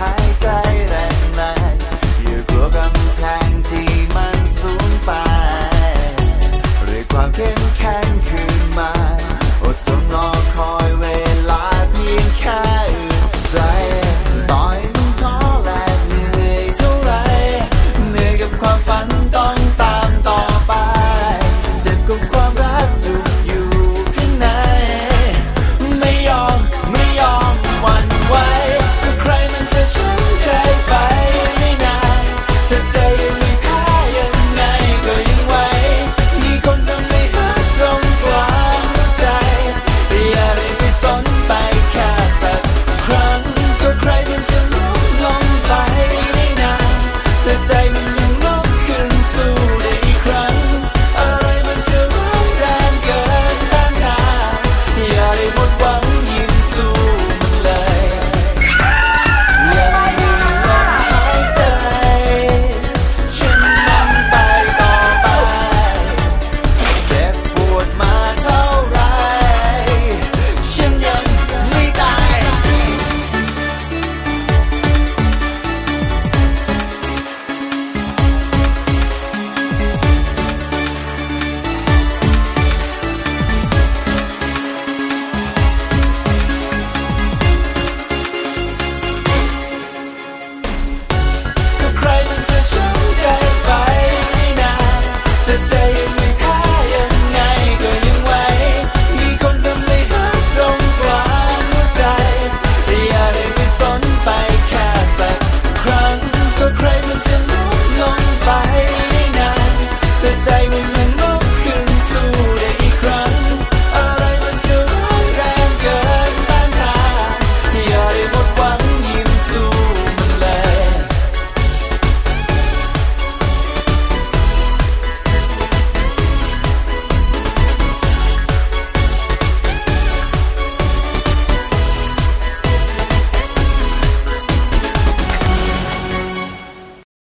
หายใจแรงในอย่ากลัวกำแพงที่มันสูงไปเรื่ความเข้มแข็ง